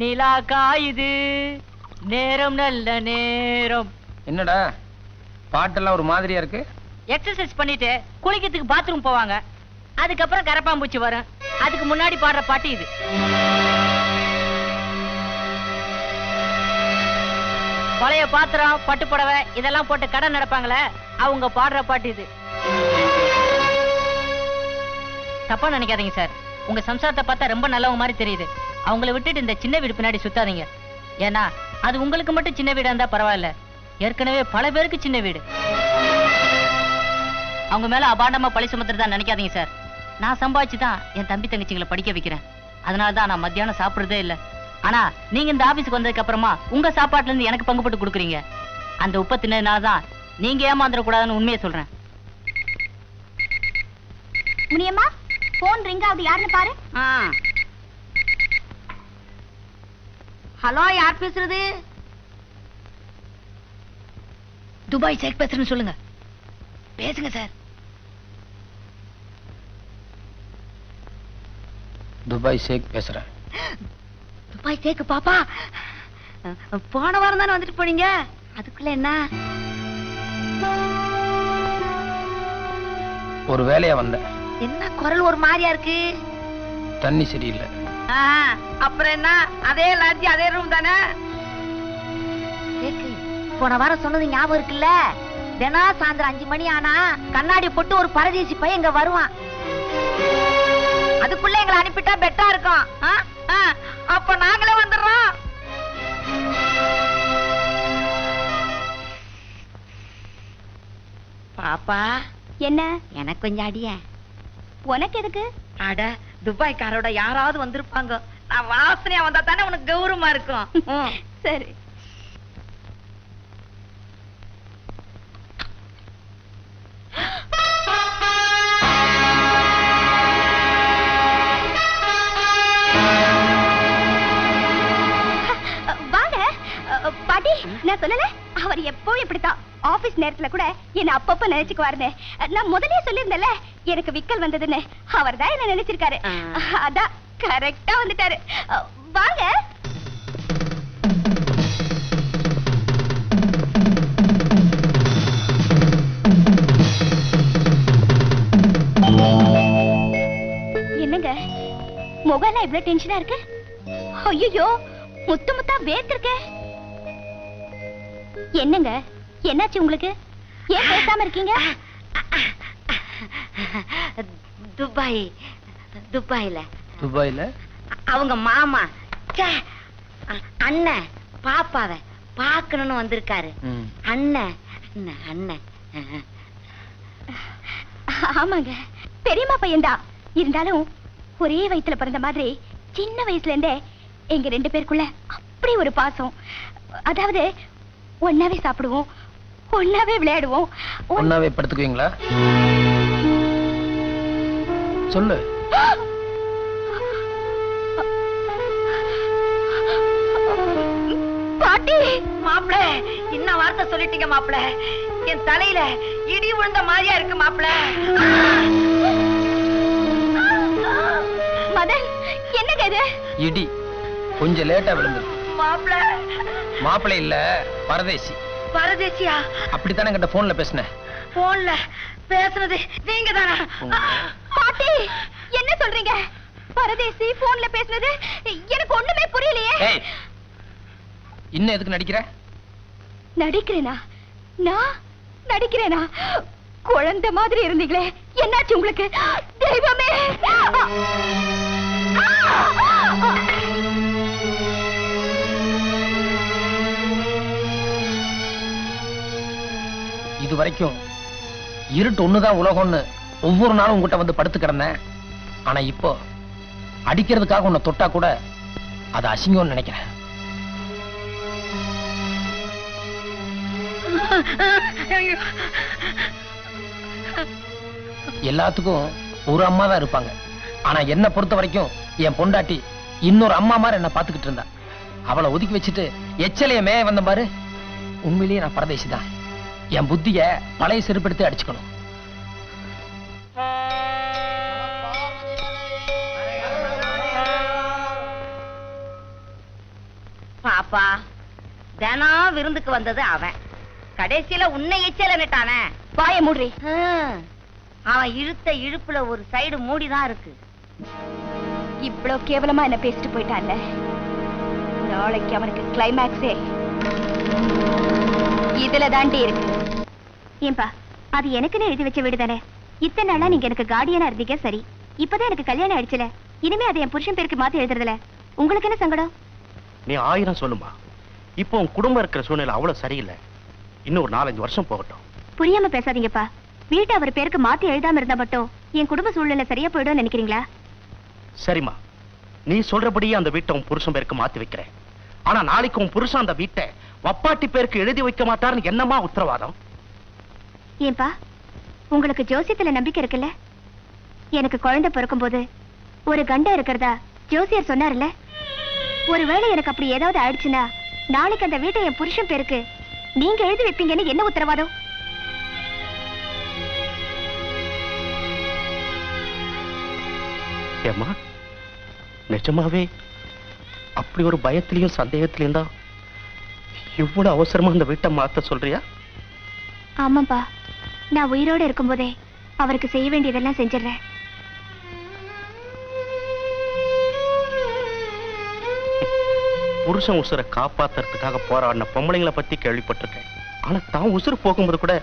நிலா காயுது நேரம் நல்ல நேரம். என்னடா? பாட்டெல்லாம் ஒரு மாதிரியா இருக்கு? எக்ஸசைஸ் பண்ணிட்டு குளிக்கிறதுக்கு பாத்ரூம் போவாங்க. அதுக்கப்புறம் கரப்பாம்பூச்சி வரும். அதுக்கு முன்னாடி பாடுற பாட்டு இது. பழைய பாத்திரம் பட்டு புடவை இதெல்லாம் போட்டு கடை நடப்பாங்களே அவங்க பாடுற பாட்டு இது. தப்பா நினைக்காதீங்க சார். உங்க சம்சாரத்தை பார்த்தா ரொம்ப நல்லவங்க மாதிரி தெரியுது. அவங்கள விட்டுட்டு இந்த சின்ன வீடு பின்னாடி சுத்தாதீங்க. ஏன்னா அது உங்களுக்கு மட்டும் சின்ன வீடா இருந்தா பரவாயில்ல. ஏற்கனவே பல பேருக்கு சின்ன வீடு. அவங்க மேல அபாண்டமா பழி சுமத்துறதா நினைக்காதீங்க சார். நான் சம்பாதிச்சு தான் என் தம்பி தங்கச்சிங்களை படிக்க வைக்கிறேன். அதனால தான் நான் மத்தியானம் சாப்பிடுறதே இல்ல. ஆனா நீங்க இந்த ஆபீஸ்க்கு வந்ததுக்கு அப்புறமா உங்க சாப்பாட்டுல இருந்து எனக்கு பங்கு போட்டு கொடுக்குறீங்க. அந்த உப்பை தின்னதுனால தான் நீங்க ஏமாந்துட கூடாதுன்னு உண்மையை சொல்றேன். முனியம்மா போன் ரிங் ஆகுது. யாருன்னு பாரு. ஹலோ யார் பேசுறது? துபாய் ஷேக் பேசுறேன்னு சொல்லுங்க. பேசுங்க சார். துபாய் ஷேக் பேசுறேன். துபாய் சேக்கு பாப்பா. போன வாரம் தானே வந்துட்டு போனீங்க? அதுக்குள்ள என்ன? ஒரு வேலையா வந்தேன். என்ன குரல் ஒரு மாதிரியா இருக்கு? தண்ணி சரியில்லை. அப்புறம் என்ன? அதே லாட்ஜி அதே ரூம் தானே? போன வாரம் சொன்னது ஞாபகம் இருக்குல்ல? தினம் சாயந்தரம் அஞ்சு மணி ஆனா கண்ணாடி போட்டு ஒரு பரதேசி பையன் இங்க வருவான். அதுக்குள்ள எங்களை அனுப்பிட்டா பெட்டா இருக்கும். ஆ? ஆ, அப்ப நாங்களே வந்துடுறோம். பாப்பா என்ன? எனக்கு கொஞ்சம் அடிய. உனக்கு எதுக்கு? அட துபாய்க்காரோட யாராவது வந்திருப்பாங்க. நான் வாசனையா வந்தா தானே உனக்கு கௌரவமா இருக்கும். சரி. வாங்க. அ, பாட்டி நான் சொல்லல. அவர் எப்பவும் இப்படித்தான். ஆபீஸ் நேரத்துல கூட என்ன அப்பப்ப நினைச்சுக்குவாருன்னு. நான் முதல்லயே சொல்லியிருந்தேன்ல எனக்கு விக்கல் வந்ததுன்னு. அவர் தான் என்ன நினைச்சிருக்காரு. அதான் கரெக்டா வந்துட்டாரு. வாங்க. என்னங்க? முகம்லாம் இவ்வளவு டென்ஷனா இருக்கு? ஐயோ முத்து முத்தா வேர்த்திருக்க. என்னங்க? என்னாச்சு உங்களுக்கு? ஏன் பேசாம இருக்கீங்க? துபாய் துபாயில. துபாயில? அவங்க மாமா அண்ணன் பாப்பாவ பாக்கணும்னு வந்திருக்காரு. அண்ணன் அண்ணன். ஆமாங்க. பெரியம்மா பையன்தான். இருந்தாலும் ஒரே வயித்துல பிறந்த மாதிரி சின்ன வயசுல இருந்தே எங்க ரெண்டு பேருக்குள்ள அப்படி ஒரு பாசம். அதாவது ஒன்னாவே சாப்பிடுவோம் ஒன்னாவே விளையாடுவோம். ஒன்- ஒன்னாவே படுத்துக்குவீங்களா? சொல்லு. பாட்டி! மாப்பிள என்ன வார்த்தை சொல்லிட்டீங்க மாப்பிள. என் தலையில இடி விழுந்த மாதிரியா இருக்கு மாப்பிள. மதன் என்னங்க இது? இடி. கொஞ்சம் லேட்டா விழுந்தது மாப்பிள. மாப்பிள்ளை இல்ல பரதேசி. பரதேசியா அப்படித்தானே கிட்ட போன்ல பேசினேன் போன்ல பேசுனது நீங்க தானா பாட்டி என்ன சொல்றீங்க? பரதேசி போன்ல பேசுனது எனக்கு ஒண்ணுமே புரியலையே. இன்னும் எதுக்கு நடிக்கிற? நடிக்கிறேனா? நான் நடிக்கிறேனா? குழந்தை மாதிரி இருந்தீங்களே என்னாச்சு உங்களுக்கு? தெய்வமே! இது வரைக்கும் இருட்டு ஒண்ணுதான் உலகம்னு ஒவ்வொரு நாளும் உங்ககிட்ட வந்து படுத்து கிடந்தேன். ஆனா இப்போ அடிக்கிறதுக்காக உன்னை தொட்டா கூட அது அசிங்கம்னு நினைக்கிறேன். எல்லாத்துக்கும் ஒரு அம்மா தான் இருப்பாங்க. ஆனா என்ன பொறுத்த வரைக்கும் என் பொண்டாட்டி இன்னொரு அம்மா மாதிரி என்ன பார்த்துக்கிட்டு இருந்தா. அவளை ஒதுக்கி வச்சுட்டு எச்சலைய மேய வந்த பாரு. உண்மையிலேயே நான் பரதேசி தான் என் புத்திய பழைய செருப்படுத்தி அடிச்சுக்கணும். பாப்பா தினம் விருந்துக்கு வந்தது அவன். கடைசியில உன்னை எச்சல நட்டானே. மூடுறி. ஹம். அவன் இழுத்த இழுப்புல ஒரு சைடு மூடிதான் இருக்கு. இவ்ளோ கேவலமா என்ன பேசிட்டு போயிட்டான்ல. நாளைக்கு அவனுக்கு கிளைமேக்ஸே இதுல தாண்டி இருக்கு. ஏன்பா அது எனக்குன்னு எழுதி வச்ச வீடு தானே? இத்தனை நாளா நீங்க எனக்கு கார்டியனா இருந்தீங்க சரி. இப்பதான் எனக்கு கல்யாணம் ஆயிடுச்சுல. இனிமே அதை என் புருஷன் பேருக்கு மாத்தி எழுதுறதுல. உங்களுக்கு என்ன சங்கடம்? நீ ஆயிரம் சொல்லுமா. இப்போ உன் குடும்பம் இருக்கிற சூழ்நிலை அவ்வளவு சரியில்லை. இன்னும் ஒரு நாலஞ்சு வருஷம் போகட்டும். புரியாம பேசாதீங்கப்பா. வீட்டை அவர் பேருக்கு மாத்தி எழுதாம இருந்தா மட்டும் என் குடும்ப சூழ்நிலை சரியா போயிடும் நினைக்கிறீங்களா? சரிம்மா. நீ சொல்றபடியே அந்த வீட்டை உன் புருஷன் பேருக்கு மாத்தி வைக்கிறேன். ஆனா நாளைக்கு உன் புருஷன் அந்த வீட்டை வப்பாட்டி பேருக்கு எழுதி வைக்க மாட்டாருன்னு என்னமா உத்தரவாதம்? ஏன்பா உங்களுக்கு ஜோசியத்துல நம்பிக்கை இருக்குல்ல? எனக்கு குழந்தை பிறக்கும்போது ஒரு கண்டம் இருக்கிறதா ஜோசியர் சொன்னார்ல? ஒருவேளை எனக்கு அப்படி ஏதாவது ஆயிடுச்சுன்னா நாளைக்கு அந்த வீட்டை என் புருஷன் பேருக்கு நீங்க எழுதி வைப்பீங்கன்னு என்ன உத்தரவாதம்? ஏம்மா நிஜமாவே அப்படி ஒரு பயத்திலையும் சந்தேகத்திலையும் தான் இவ்வளவு அவசரமா அந்த வீட்டை மாத்த சொல்றியா? ஆமாப்பா. நான் உயிரோட இருக்கும்போதே அவருக்கு செய்ய வேண்டியதெல்லாம் செஞ்சிடுறேன். புருஷன் உசுரை காப்பாத்துறதுக்காக போராடின பொம்பளைங்களை பத்தி கேள்விப்பட்டிருக்கேன். ஆனா தான் உசுறு போகும்போது கூட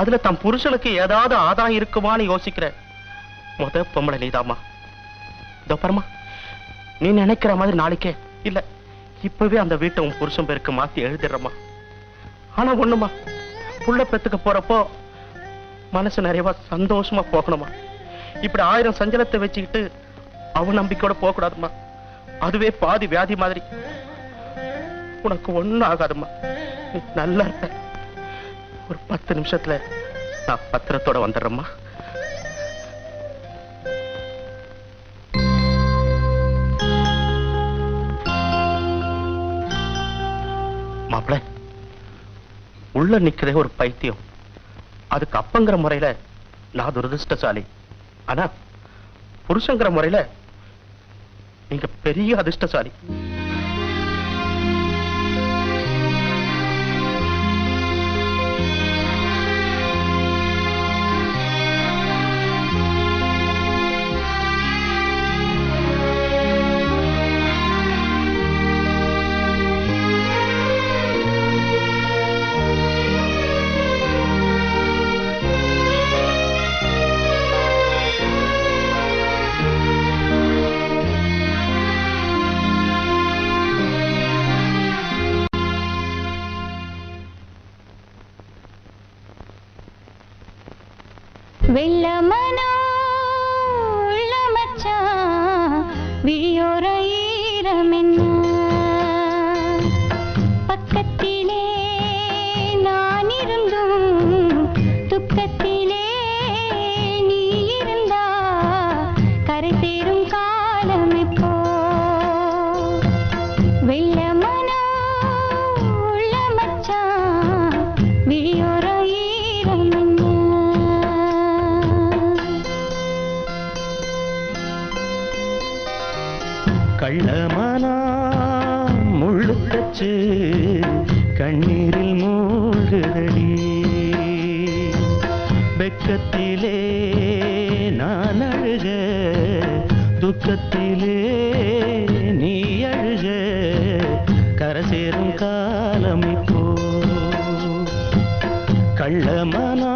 அதுல தன் புருஷனுக்கு ஏதாவது ஆதாயம் இருக்குமான்னு யோசிக்கிற முத பொம்பளை நீதாம்மா. இதோ நீ நினைக்கிற மாதிரி நாளைக்கே இல்ல இப்பவே அந்த வீட்டை உன் புருஷன் பேருக்கு மாத்தி எழுதிடுறமா ஆனா ஒண்ணுமா புள்ள பெத்துக்க போறப்போ மனசு நிறையவா சந்தோஷமா போகணுமா இப்படி ஆயிரம் சஞ்சலத்தை வச்சுக்கிட்டு அவன் நம்பிக்கையோட போக கூடாதுமா அதுவே பாதி வியாதி மாதிரி. உனக்கு ஒண்ணும் ஆகாதும்மா. நல்லா இருப்ப. ஒரு பத்து நிமிஷத்துல நான் பத்திரத்தோட வந்துடுறேம்மா. உள்ள நிக்கிறதே ஒரு பைத்தியம். அதுக்கு அப்பங்கிற முறையில நான் துரதிருஷ்டசாலி ஆனா புருஷங்கிற முறையில நீங்க பெரிய அதிர்ஷ்டசாலி. வெள்ளமனோ கள்ளமானா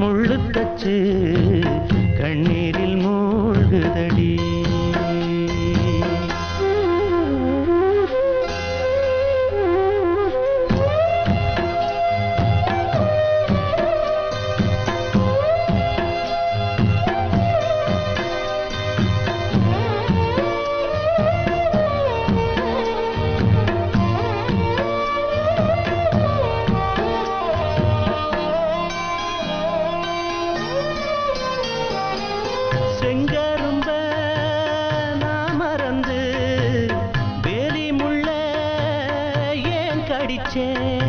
முள்ளுத்தச்சு கண்ணீரில் ஏன்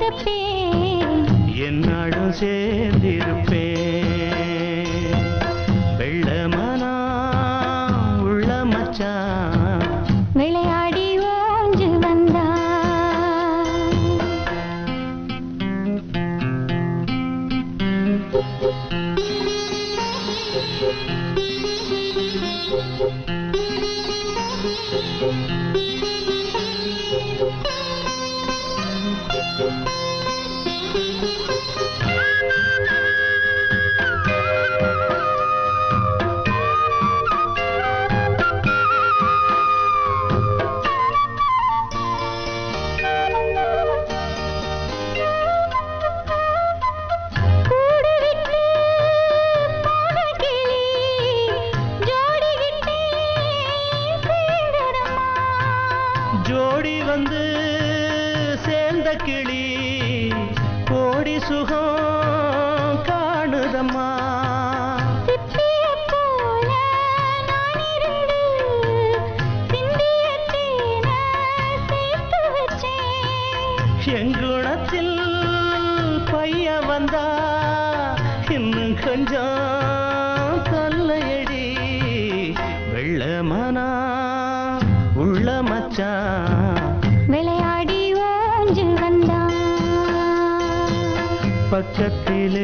காதப்பே என்னாலும் சேர்ந்திருப்பேன். எங்குணத்தில் பைய வந்தா இன்னும் கொஞ்சம் தொல்லையடி வெள்ளமனா உள்ள மச்சான் விளையாடி ஓஞ்சு வந்தா. பக்கத்தில்